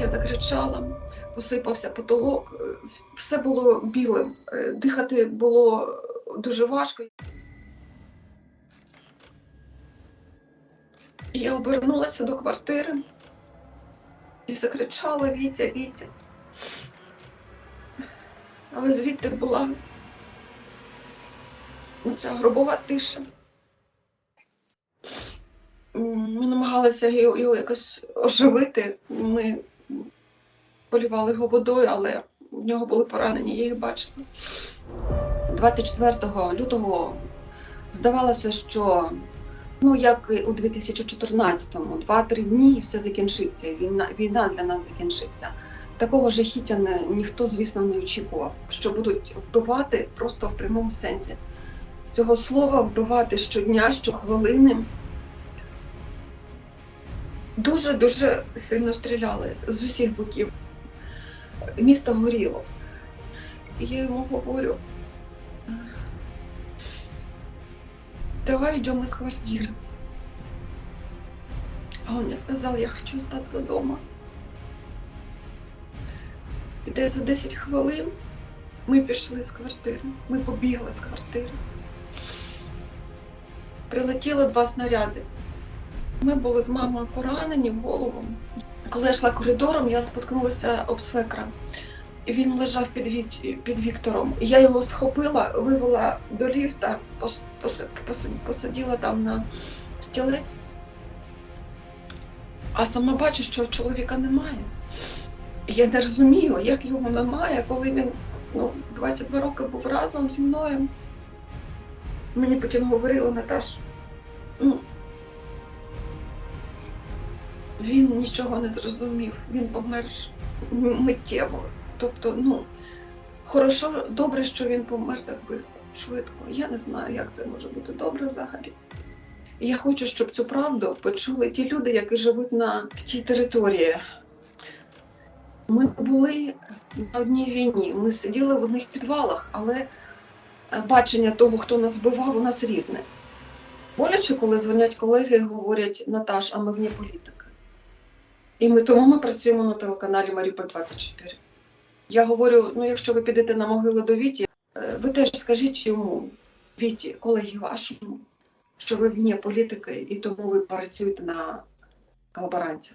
Я закричала, посипався потолок, е, все було білим, е, дихати було дуже важко. Я обернулася до квартири і закричала Вітя, Вітя. Але звідти була ця гробова тиша. Ми намагалися його якось оживити. Ми полівали його водою, але в нього були поранені, їх бачила. 24 лютого здавалося, що ну як і у 2014-му, 2-3 дні і все закінчиться. Війна, війна для нас закінчиться. Такого жахіття не, ніхто, звісно, не очікував, що будуть вбивати просто в прямому сенсі цього слова, вбивати щодня, щохвилини. Дуже дуже сильно стріляли з усіх боків. Місто горіло. І я йому говорю, давай идем из квартиры. А он мне сказал, я хочу остаться дома. І десь за 10 хвилин ми пішли з квартири. Ми побігли з квартири. Прилетіло два снаряди. Ми були з мамою поранені в голову. Коли я йшла коридором, я споткнулася об свекра. Він лежав під, Віт- під Віктором. Я його схопила, вивела до ліфта, пос- пос- пос- посадила там на стілець. А сама бачу, що чоловіка немає. Я не розумію, як його немає, коли він ну, 22 роки був разом зі мною. Мені потім говорила Наташ, він нічого не зрозумів, він помер миттєво. Тобто, ну, хорошо, добре, що він помер так швидко, швидко. Я не знаю, як це може бути добре взагалі. Я хочу, щоб цю правду почули ті люди, які живуть на тій території. Ми були на одній війні, ми сиділи в одних підвалах, але е, бачення того, хто нас вбивав, у нас різне. Боляче, коли дзвонять колеги і говорять, Наташ, а ми вне політики. І ми тому ми працюємо на телеканалі Маріуполь 24. Я говорю: ну, якщо ви підете на могилу до Віті, е, ви теж скажіть йому, Віті, колеги вашому, що ви вне політики і тому ви працюєте на колаборантів.